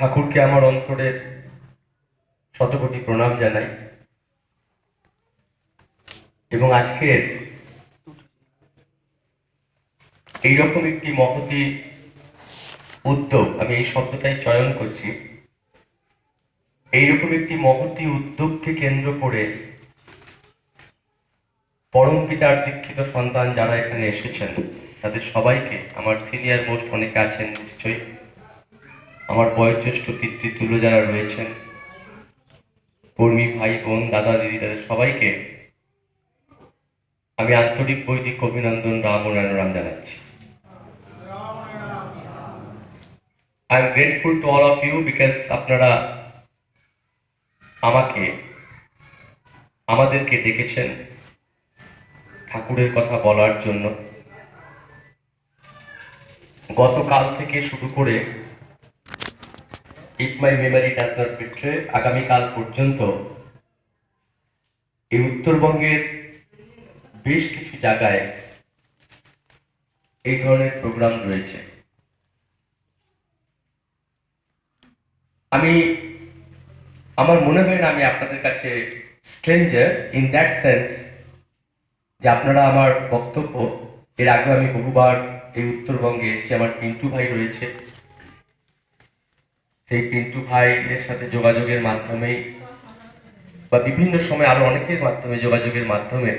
ঠাকুরকে আমার অন্তরের শতকোটি প্রণাম জানাই। এবং আজকের এইরকম একটি মহতি উদ্যোগ, আমি এই শব্দটাই চয়ন করছি, এইরকম একটি মহতি উদ্যোগকে কেন্দ্র করে পরম পিতার দীক্ষিত সন্তান যারা এখানে এসেছেন, তাদের সবাইকে, আমার সিনিয়র মোস্ট অনেকে আছেন, নিশ্চয়ই। আমার বয়োজ্যেষ্ঠ পিতৃতুল্য যারা রয়েছেন, কর্মী ভাই বোন, দাদা দিদি, তাদের সবাইকে আমি আন্তরিক বৈদিক অভিনন্দন রাম ও রাম জানাচ্ছি। I am grateful to all of you because আপনারা আমাকে, আমাদেরকে ডেকেছেন ঠাকুরের কথা বলার জন্য। গতকাল থেকে শুরু করে if my memory does not betray আগামীকাল পর্যন্ত এই উত্তরবঙ্গের বেশ কিছু জায়গায় এই ধরনের প্রোগ্রাম রয়েছে। আমি, আমার মনে হয় না আমি আপনাদের কাছে স্ট্রেঞ্জার ইন দ্যাট সেন্স যে আপনারা আমার বক্তব্য। এর আগে আমি বহুবার এই উত্তরবঙ্গে এসেছি, আমার পিন্টু ভাই রয়েছে। সেই পিন্টু ভাইয়ের সাথে যোগাযোগের মাধ্যমে বা বিভিন্ন সময় আরও অনেকের মাধ্যমে যোগাযোগের মাধ্যমে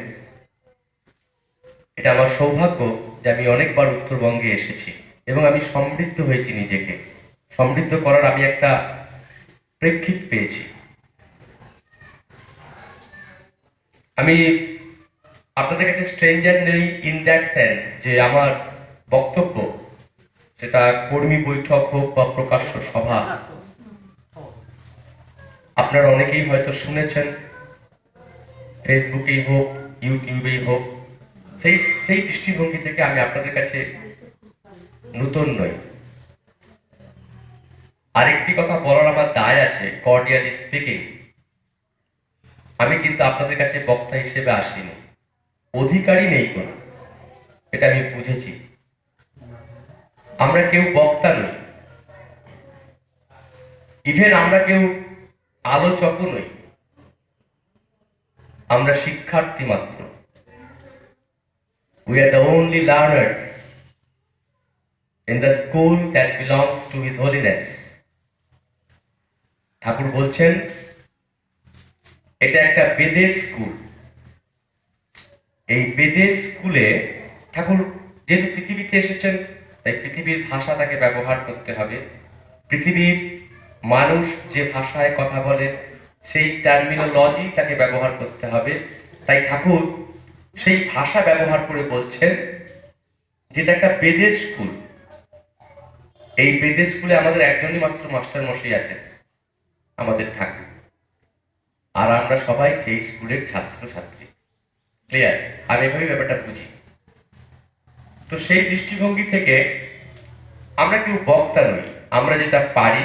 এটা আমার সৌভাগ্য যে আমি অনেকবার উত্তরবঙ্গে এসেছি এবং আমি সমৃদ্ধ হয়েছি নিজেকে। সমৃদ্ধ করার আমি একটা প্রেক্ষিত পেয়েছি। আমি আপনাদের কাছে স্ট্রেঞ্জার নেই ইন দ্যাট সেন্স যে আমার বক্তব্য সেটা কর্মী বৈঠক হোক বা প্রকাশ্য সভা। আপনারা অনেকেই হয়তো শুনেছেন ফেসবুকেই হোক ইউটিউবেই হোক সেই সেই দৃষ্টিভঙ্গি থেকে আমি আপনাদের কাছে নতুন নই। আরেকটি কথা বলার আমার দায় আছে কর্ডিয়ালি স্পিকিং আমি কিন্তু আপনাদের কাছে বক্তা হিসেবে আসিনি। অধিকারই নেই কোনো। এটা আমি বুঝেছি। আমরা কেউ বক্তা নই। ইভেন আমরা কেউ আলোচকও নই। আমরা শিক্ষার্থী মাত্র। We are the only learners in the school that belongs to his holiness Thakur বলছেন, এটা একটা বেদের স্কুল এই বেদের স্কুলে ঠাকুর যেহেতু পৃথিবীতে এসেছেন তাই পৃথিবীর ভাষা তাকে ব্যবহার করতে হবে। পৃথিবীর মানুষ যে ভাষায় কথা বলে, সেই টার্মিনোলজি তাকে ব্যবহার করতে হবে। তাই ঠাকুর সেই ভাষা ব্যবহার করে বলছেন যেটা একটা বেদের স্কুল। এই বেদের স্কুলে আমাদের একজনই মাত্র মাস্টার মশাই আছেন, আমাদের ঠাকুর। আর আমরা সবাই সেই স্কুলের ছাত্র ছাত্রী ক্লিয়ার আমি এভাবেই ব্যাপারটা বুঝি। তো সেই দৃষ্টিভঙ্গি থেকে আমরা কেউ বক্তা নই। আমরা যেটা পারি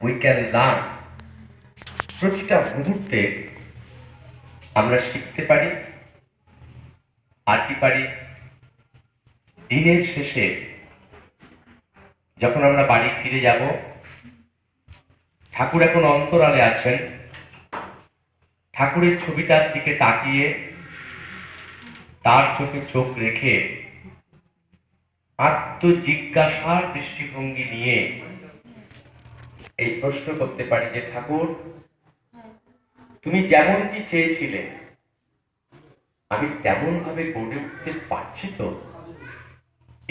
উই ক্যান লার্ন প্রতিটা মুহূর্তে আমরা শিখতে পারি আর কি পারি। দিনের শেষে যখন আমরা বাড়ি ফিরে যাব, ঠাকুর এখন অন্তরালে আছেন। ঠাকুরের ছবিটার দিকে তাকিয়ে তার চোখে চোখ রেখে আত্মজিজ্ঞাসার দৃষ্টিভঙ্গি নিয়ে এই প্রশ্ন করতে পারি যে, ঠাকুর, তুমি যেমনটি চেয়েছিলে, আমি তেমন ভাবে গড়ে উঠতে পারছি তো?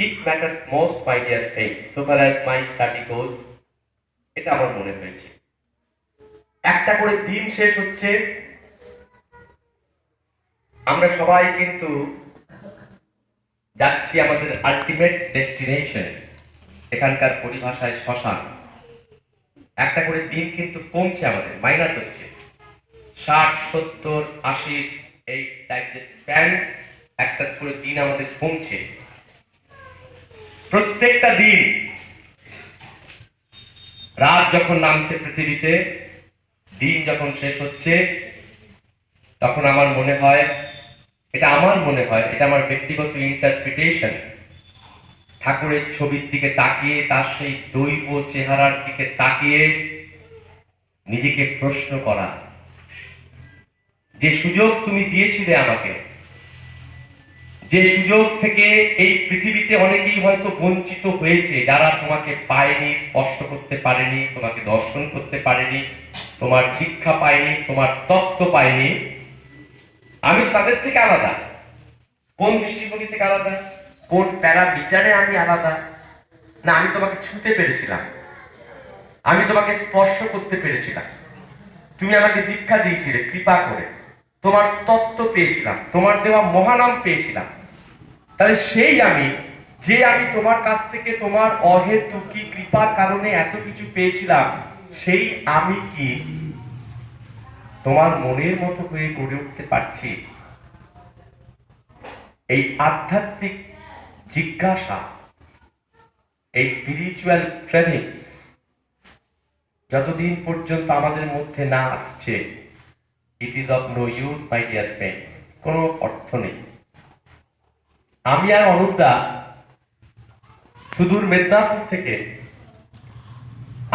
It matters most my dear fake so far as my study goes এটা আমার মনে হয়েছে। একটা করে দিন শেষ হচ্ছে আমরা সবাই কিন্তু যাচ্ছি আমাদের আলটিমেট ডেস্টিনেশন এখানকার পরিভাষায় শ্মশান। একটা করে দিন কিন্তু কমছে আমাদের মাইনাস হচ্ছে। ষাট, সত্তর, আশির এই টাইপ যে স্প্যান একটা করে দিন আমাদের কমছে। প্রত্যেকটা দিন রাত যখন নামছে পৃথিবীতে, দিন যখন শেষ হচ্ছে, তখন আমার মনে হয় এটা আমার মনে হয়, এটা আমার ব্যক্তিগত ইন্টারপ্রিটেশন ঠাকুরের ছবির দিকে তাকিয়ে, তার সেই দৈব চেহারার দিকে তাকিয়ে নিজেকে প্রশ্ন করা। যে সুযোগ তুমি দিয়েছিলে আমাকে, যে সুযোগ থেকে এই পৃথিবীতে অনেকেই হয়তো বঞ্চিত হয়েছে, যারা তোমাকে পায়নি, স্পর্শ করতে পারেনি, তোমাকে দর্শন করতে পারেনি, তোমার শিক্ষা পায়নি, তোমার তত্ত্ব পায়নি। আমি তাদের থেকে আলাদা। কোন দৃষ্টিভঙ্গি থেকে আলাদা? কোন প্যারা বিচারে আমি আলাদা? না, আমি তোমাকে ছুঁতে পেরেছিলাম। আমি তোমাকে স্পর্শ করতে পেরেছিলাম। তুমি আমাকে দীক্ষা দিয়েছিলে, কৃপা করে। তোমার তত্ত্ব পেয়েছিলাম, তোমার দেওয়া মহানাম পেয়েছিলাম। তাহলে সেই আমি, যে আমি তোমার কাছ থেকে তোমার অহেতুকি কৃপার কারণে এত কিছু পেয়েছিলাম, সেই আমি কি তোমার মনের মতো হয়ে গড়ে উঠতে পারছি। এই আধ্যাত্মিক জিজ্ঞাসা, এই স্পিরিচুয়াল ক্রেভিংস যতদিন পর্যন্ত আমাদের মধ্যে না আসছে it is of no use my dear friends কোনো অর্থ নেই। আমি আর অনুপদা সুদূর মেদিনীপুর থেকে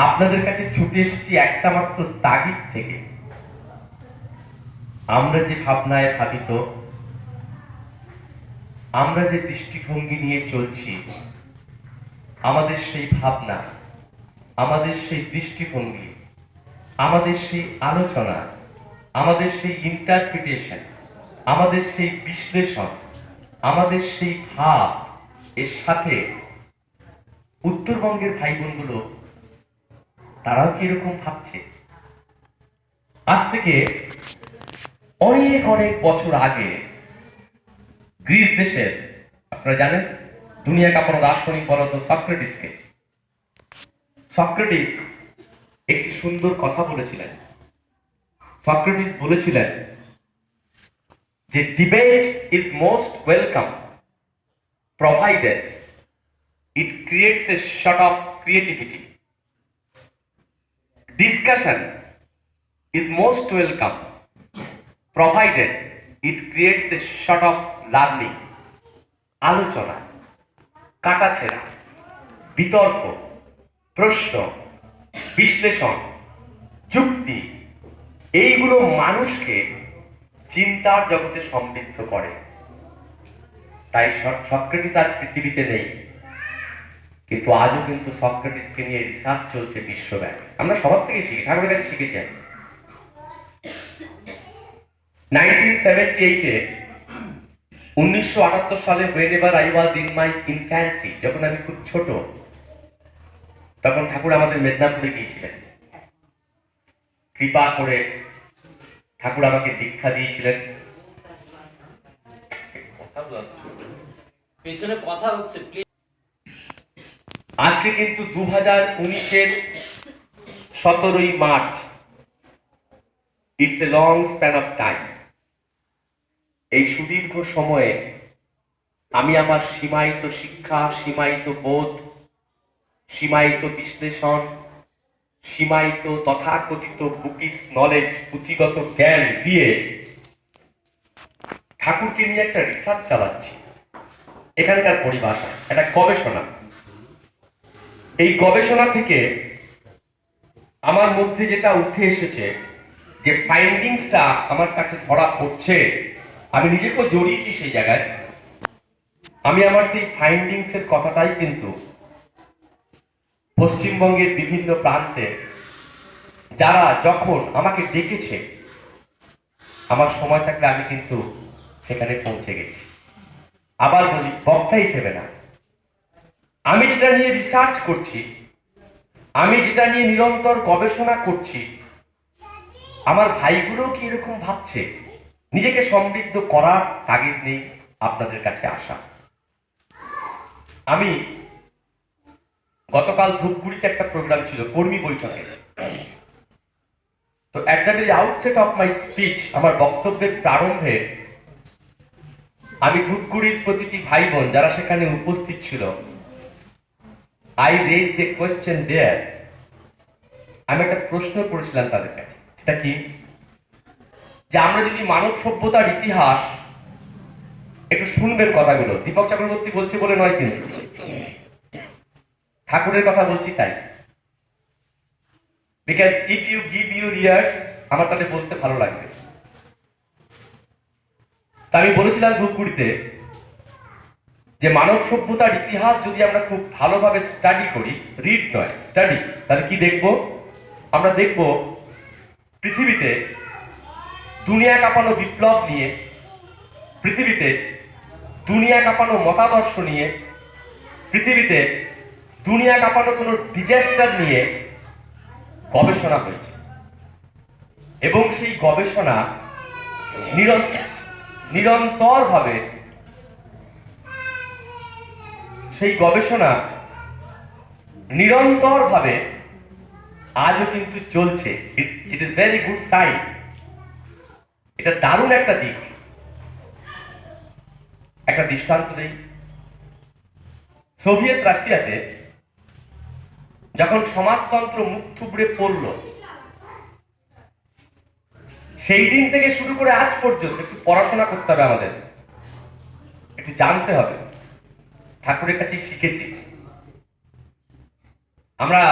আপনাদের কাছে ছুটে এসেছি একটা মাত্র তাগিদ থেকে। আমরা যে ভাবনায় ভাবিত আমরা যে দৃষ্টিভঙ্গি নিয়ে চলছি, আমাদের সেই ভাবনা, আমাদের সেই দৃষ্টিভঙ্গি, আমাদের সেই আলোচনা, আমাদের সেই ইন্টারপ্রিটেশন আমাদের সেই বিশ্লেষণ, আমাদের সেই ভাব, এর সাথে উত্তরবঙ্গের ভাই বোনগুলো তারাও কি এরকম ভাবছে? আজ থেকে অনেক অনেক বছর আগে গ্রিস দেশের, আপনারা জানেন, দুনিয়া কাপড় দার্শনিক বলতো সক্রেটিসকে। সক্রেটিস একটি সুন্দর কথা বলেছিলেন। সক্রেটিস বলেছিলেন যে debate is most welcome provided it creates a sort of creativity discussion is most welcome provided it creates a sort of learning আলোচনা, কাটাছেড়া, বিতর্ক, প্রশ্ন, বিশ্লেষণ, যুক্তি, এইগুলো মানুষকে চিন্তার জগতে সমৃদ্ধ করে। তাই সক- সক্রেটিস আজ পৃথিবীতে নেই, কিন্তু আজও কিন্তু সক্রেটিসকে নিয়ে রিসার্চ চলছে বিশ্বব্যাপী। আমরা সবার থেকে শিখি, ঠাকুরের কাছে শিখেছি নাইনটিন সেভেন্টি এইটে উনিশশো আটাত্তর সালে ever I was in my infancy যখন আমি খুব ছোট তখন ঠাকুর আমাদের মেদিনীপুরে গিয়েছিলেন। কৃপা করে ঠাকুর আমাকে দীক্ষা দিয়েছিলেন। পেছনে কথা হচ্ছে আজকে কিন্তু দু হাজার উনিশের সতেরোই March. It's a long span of time এই সুদীর্ঘ সময়ে আমি আমার সীমায়িত শিক্ষা, সীমায়িত বোধ, সীমায়িত বিশ্লেষণ, সীমায়িত তথাকথিত বুকিস নলেজ পুঁথিগত জ্ঞান দিয়ে ঠাকুরকে নিয়ে একটা রিসার্চ চালাচ্ছি। এখানকার পরিভাষা, একটা গবেষণা। এই গবেষণা থেকে আমার মধ্যে যেটা উঠে এসেছে যে ফাইন্ডিংসটা আমার কাছে ধরা পড়ছে। আমি নিজেকেও জড়িয়েছি সেই জায়গায়। আমি আমার সেই ফাইন্ডিংস এর কথাটাই কিন্তু পশ্চিমবঙ্গের বিভিন্ন প্রান্তে যারা যখন আমাকে ডেকেছে, আমার সময় থাকলে আমি কিন্তু সেখানে পৌঁছে গেছি। আবার বলি, বক্তা হিসেবে না। আমি যেটা নিয়ে রিসার্চ করছি, আমি যেটা নিয়ে নিরন্তর গবেষণা করছি, আমার ভাইগুলো কি এরকম ভাবছে? নিজেকে সমৃদ্ধ করার তাগিদ নেই আপনাদের কাছে আসা। আমি গতকাল ধূপগুড়িতে একটা প্রোগ্রাম ছিল, কর্মী বৈঠকে। তো at the outset of my speech আমার বক্তব্যের প্রারম্ভে আমি ধূপগুড়ির প্রতিটি ভাই বোন যারা সেখানে উপস্থিত ছিল I raise a question there আমি একটা প্রশ্ন করেছিলাম তাদের কাছে। সেটা কি? যে আমরা যদি মানব সভ্যতার ইতিহাস একটু শুনবেন কথাগুলো। দীপক চক্রবর্তী বলছে বলে নয় কিন্তু। ঠাকুরের কথা বলছি তাই। Because if you give your ears আমার তাহলে বলতে ভালো লাগবে। তা আমি বলেছিলাম ধূপগুড়িতে যে মানব সভ্যতার ইতিহাস যদি আমরা খুব ভালোভাবে স্টাডি করি রিড নয় স্টাডি তাহলে কি দেখব? আমরা দেখব পৃথিবীতে দুনিয়া কাঁপানো বিপ্লব নিয়ে, পৃথিবীতে দুনিয়া কাঁপানো মতাদর্শ নিয়ে, পৃথিবীতে দুনিয়া কাঁপানো কোনো ডিজাস্টার নিয়ে গবেষণা হয়েছে। এবং সেই গবেষণা নিরন্তর নিরন্তরভাবে সেই গবেষণা নিরন্তরভাবে আজও কিন্তু চলছে। It is very good sign এটা দারুণ একটা দিক। একটা দৃষ্টান্ত দেই। সোভিয়েত রাশিয়াতে যখন সমাজতন্ত্র মুখ থুবড়ে পড়ল, সেই দিন থেকে শুরু করে আজ পর্যন্ত একটু পড়াশোনা করতে হবে আমাদের। একটু জানতে হবে। ঠাকুরের কাছে শিখেছি। আমরা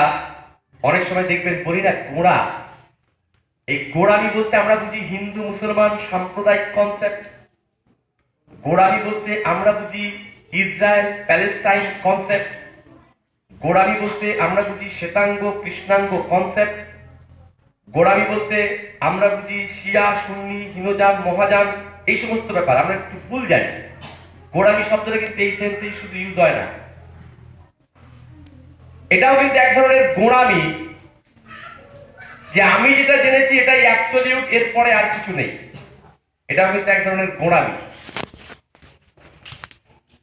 অনেক সময় দেখবেন বলি না, গোড়া এই গোড়ামি বলতে আমরা বুঝি হিন্দু মুসলমান সাম্প্রদায়িক কনসেপ্ট গোড়ামি বলতে আমরা বুঝি ইসরায়েল প্যালেস্টাইন কনসেপ্ট গোড়ামি বলতে আমরা বুঝি শ্বেতাঙ্গ, কৃষ্ণাঙ্গ কনসেপ্ট গোড়ামি বলতে আমরা বুঝি শিয়া, সুন্নি হিনজান মহাজান, এই সমস্ত ব্যাপার, আমরা একটু ভুল জানি। গোড়ামি শব্দটা কিন্তু এই সেন্সেই শুধু ইউজ হয় না। এটাও কিন্তু এক ধরনের গোড়ামি যে আমি যেটা জেনেছি এটাই অ্যাবসলিউট এরপরে আর কিছু নেই। এটা কিন্তু এক ধরনের গোড়ামি।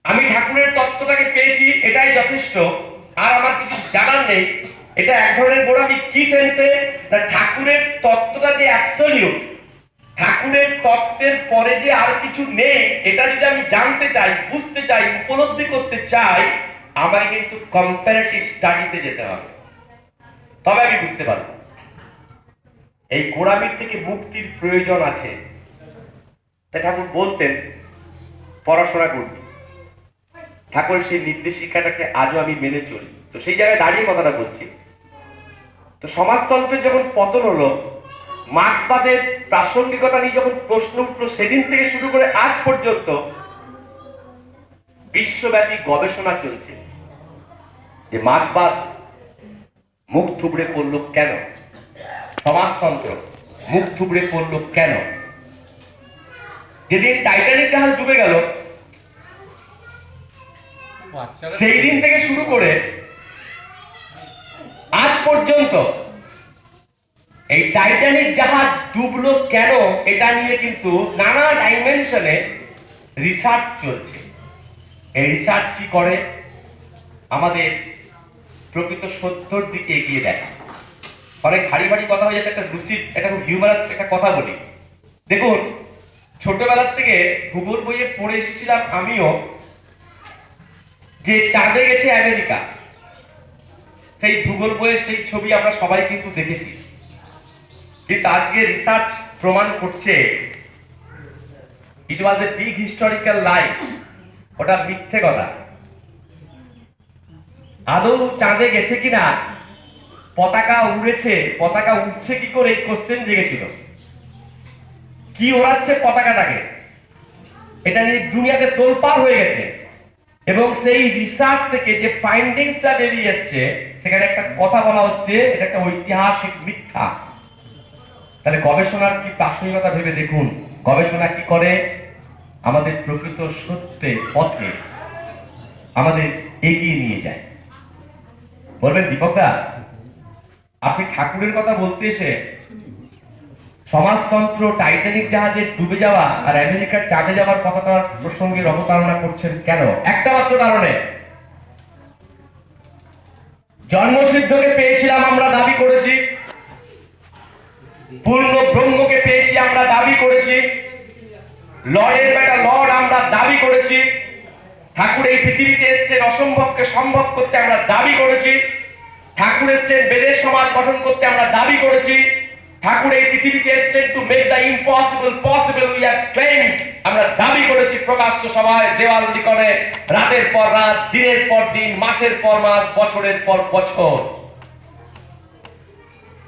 আমি ঠাকুরের তত্ত্বটাকে পেয়েছি, এটাই যথেষ্ট। আর আমার কিছু জানার নেই, এটা এক ধরনের গোড়ামি কি সেন্সে না ঠাকুরের তত্ত্বটা যে অ্যাবসলিউট ঠাকুরের তত্ত্বের পরে যে আর কিছু নেই, এটা যদি আমি জানতে চাই, বুঝতে চাই, উপলব্ধি করতে চাই, আমাকে কিন্তু কম্পারেটিভ স্টাডিতে যেতে হবে। তবে আমি বুঝতে পারব। এই গোড়ামির থেকে মুক্তির প্রয়োজন আছে। ঠাকুর বলতেন, পড়াশোনা করবি ঠাকুর সেই নির্দেশিকাটাকে আজও আমি মেনে চলি। তো সেই জায়গায় দাঁড়িয়ে কথাটা বলছি। তো সমাজতন্ত্রের যখন পতন হলো, মার্ক্সবাদের প্রাসঙ্গিকতা নিয়ে যখন প্রশ্ন উঠল, সেদিন থেকে শুরু করে আজ পর্যন্ত বিশ্বব্যাপী গবেষণা চলছে। যে মার্ক্সবাদ মুখ থুবড়ে পড়ল কেন? সমাজতন্ত্র মুখ থুবড়ে পড়ল কেন? যেদিন টাইটানিক জাহাজ ডুবে গেল সেই দিন থেকে শুরু করে আজ পর্যন্ত এই টাইটানিক জাহাজ ডুবলো কেন এটা নিয়ে কিন্তু নানা ডাইমেনশনে রিসার্চ চলছে। এই রিসার্চ কি করে? আমাদের প্রকৃত সত্যর দিকে এগিয়ে দেয় অনেক ভারী ভারী কথা হয়ে যাচ্ছে, একটা লুসিড একটা খুব হিউমারাস একটা কথা বলি। দেখুন, ছোটবেলার থেকে ভূগোল বইয়ে পড়ে এসেছিলাম আমিও, যে চাঁদে গেছে আমেরিকা। সেই ভূগোল বইয়ের সেই ছবি আমরা সবাই কিন্তু দেখেছি। কিন্তু আজকে রিসার্চ প্রমাণ করছে it was a big historical life ওটা মিথ্যে কথা। আদৌ চাঁদে গেছে কিনা? পতাকা উড়েছে, পতাকা উঠছে কি করে? এই কোশ্চেন জেগেছিল। কি ওড়াচ্ছে পতাকাটাকে? এটা নিয়ে দুনিয়াতে তোলপাড় হয়ে গেছে। এবং সেই রিসার্চ থেকে যে ফাইন্ডিংসটা বেরিয়ে এসছে, সেখানে একটা কথা বলা হচ্ছে, এটা একটা ঐতিহাসিক মিথ্যা। তাহলে গবেষণার কি প্রাসঙ্গিকতা ভেবে দেখুন? গবেষণা কি করে? আমাদের প্রকৃত সত্যের পথে আমাদের এগিয়ে নিয়ে যায়। বলবেন দীপকদা আপনি ঠাকুরের কথা বলতে এসে সমাজতন্ত্র, টাইটানিক জাহাজে ডুবে যাওয়া আর আমেরিকার চাঁদে যাওয়ার কথাটা প্রসঙ্গে অবতারণা করছেন কেন? একটা মাত্র কারণে। জন্মসিদ্ধকে পেয়েছিলাম আমরা দাবি করেছি। পূর্ণ ব্রহ্মকে পেয়েছি আমরা দাবি করেছি। লর্ডের বেটা লর্ড আমরা দাবি করেছি। ঠাকুর এই পৃথিবীতে এসছেন, অসম্ভবকে সম্ভব করতে আমরা দাবি করেছি। ঠাকুর এসছেন, বেদের সমাজ গঠন করতে আমরা দাবি করেছি। ঠাকুর এই পৃথিবীতে এসেছেন to make the impossible possible we have claimed আমরা দাবি করেছি প্রকাশ্য সভায়, দেওয়াল লিখনে রাতের পর রাত, দিনের পর দিন, মাসের পর মাস, বছরের পর বছর।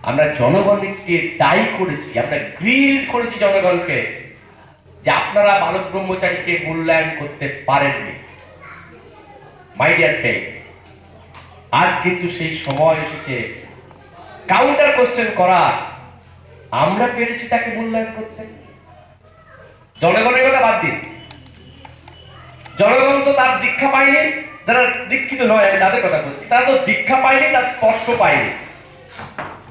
আমরা জনগণকে দায়ী করেছি, আমরা গ্রিল করেছি জনগণকে, যে আপনারা বালক ব্রহ্মচারীকে মূল্যায়ন করতে পারেননি। মাই ডিয়ার ফ্রেন্ডস আজ কিন্তু সেই সময় এসেছে। কাউন্টার কোশ্চেন করা। আমরা পেরেছি তাকে মূল্যায়ন করতে। জনগণের কথা বাদ দিন। জনগণ তো তার দীক্ষা পায়নি, যারা দীক্ষিত নয়, আমি তাদের কথা বলছি। তারা তো দীক্ষা পায়নি, তার স্পর্শ পায়নি।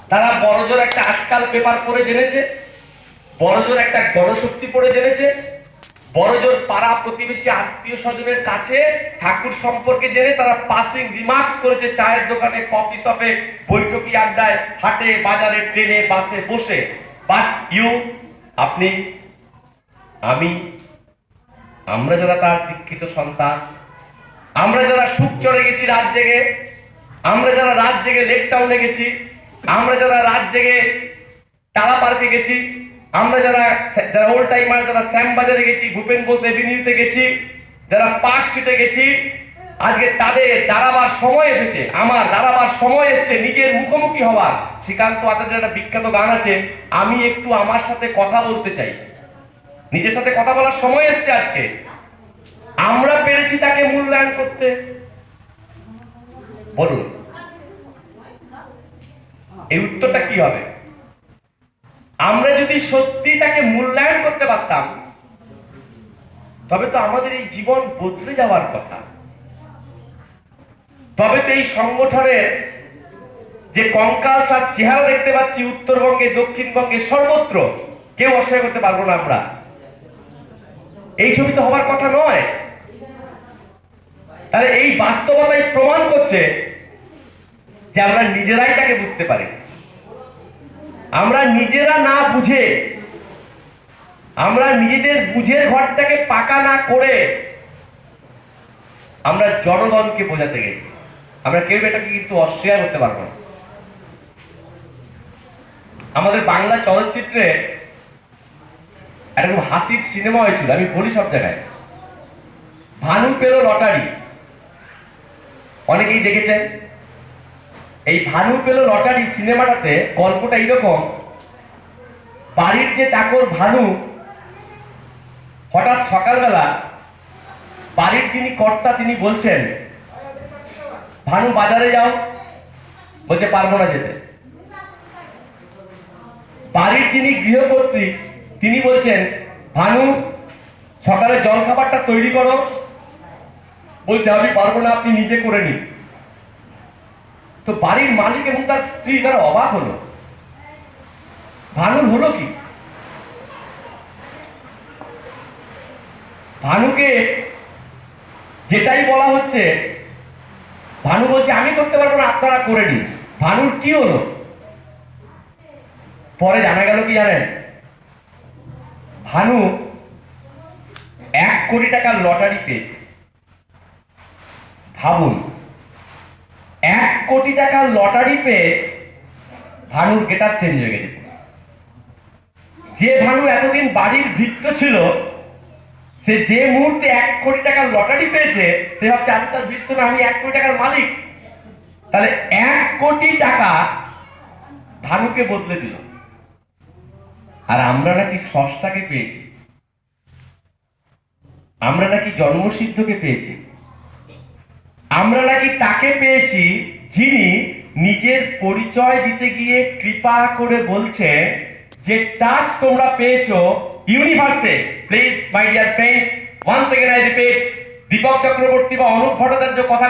তারা বড়জোর একটা আজকাল পেপার পড়ে জেনেছে, বড়জোর একটা গণশক্তি পড়ে জেনেছে বড়জোর পাড়া প্রতিবেশী আত্মীয় স্বজনের কাছে ঠাকুর সম্পর্কে জেনে তারা পাসিং রিমার্কস করেছে চায়ের দোকানে কফি শপে বৈঠকি আড্ডায়, হাটে, বাজারে, ট্রেনে, বাসে, বসে। বাট ইউ আপনি, আমি, আমরা যারা তার দীক্ষিত সন্তান, আমরা যারা সুখ চড়ে গেছি রাত জেগে, আমরা যারা রাত জেগে লেক টাউনে গেছি, আমরা যারা রাত জেগে টালা পার্কে গেছি আমরা যারা যারা ওল্ড টাইমার যারা শ্যামবাজারে গেছি, ভূপেন বোস এভিনিউতে গেছি, যারা পার্ক স্ট্রিটে গেছি, আজকে তাদের দাঁড়াবার সময় এসেছে, আমার দাঁড়াবার সময় এসেছে, নিজের মুখোমুখি হওয়ার শ্রীকান্ত আচার্যের একটা বিখ্যাত গান আছে, আমি একটু আমার সাথে কথা বলতে চাই। নিজের সাথে কথা বলার সময় এসছে আজকে। আমরা পেরেছি তাকে মূল্যায়ন করতে। বলুন। এই উত্তরটা কি হবে? আমরা যদি সত্যি তাকে মূল্যায়ন করতে পারতাম, তবে তো আমাদের এই জীবন বদলে যাওয়ার কথা। তবে তো এই সংগঠনের যে কঙ্কাল আর চেহারা দেখতে পাচ্ছি উত্তরবঙ্গে, দক্ষিণবঙ্গে সর্বত্র, কেউ অস্বীকার করতে পারব না আমরা। এই ছবি তো হবার কথা নয়। তাহলে এই বাস্তবতাই প্রমাণ করছে যে আমরা নিজেরাই তাকে বুঝতে পারি। আমরা নিজেরা না বুঝে, আমরা নিজেদের বুঝের ঘরটাকে পাকা না করে আমরা জনগণকে বোঝাতে গেছি। আমরা কেউ এটাকে কিন্তু অস্বীকার করতে পারব না। আমাদের বাংলা চলচ্চিত্রে একটা হাসির সিনেমা হয়েছিল, আমি বলি সব জায়গায়। ভানু পেল লটারি। অনেকেই দেখেছেন। এই ভানু পেল লটারি সিনেমাটাতে, গল্পটা এইরকম। বাড়ির যে চাকর ভানু, হঠাৎ সকালবেলা বাড়ির যিনি কর্তা, তিনি বলছেন, ভানু, বাজারে যাও। বলছে, পারব না যেতে। বাড়ির যিনি গৃহকর্ত্রী, তিনি বলছেন, ভানু, সকালে জল খাবারটা তৈরি করো। বলছে, আমি পারব না, আপনি নিজে করে নিন। তো বাড়ির মালিক এবং তার স্ত্রী তারা অবাক হলো। ভানুর হলো কি? ভানুকে যেটাই বলা হচ্ছে, ভানু বলছে, আমি করতে পারব না, আপনারা করে নিন। ভানুর কি হলো? পরে জানা গেল কি জানেন? ভানু এক কোটি টাকার লটারি পেয়েছে। ভাবুন এক কোটি টাকার লটারি পেয়ে ভানুর গেটার চেঞ্জ হয়ে গেছে। যে ভানু এতদিন বাড়ির ভিত্ত ছিল, সে যে মুহূর্তে এক কোটি টাকার লটারি পেয়েছে, সে ভাবছে, আমি তার ভিত্ত না, আমি এক কোটি টাকার মালিক। তাহলে এক কোটি টাকা ভানুকে বদলে দিল। আর আমরা নাকি ষষ্ঠাকে পেয়েছি। আমরা নাকি জন্মসিদ্ধকে পেয়েছি। আমরা নাকি তাকে পেয়েছি যিনি নিজের পরিচয় দিতে গিয়ে কৃপা করে বলছে যে টাচ তোমরা পেয়েছ ইউনিভার্সে please my dear friends once second I repeat Deepak Chakraborty বা অনুপ ভট্টাচার্য কথা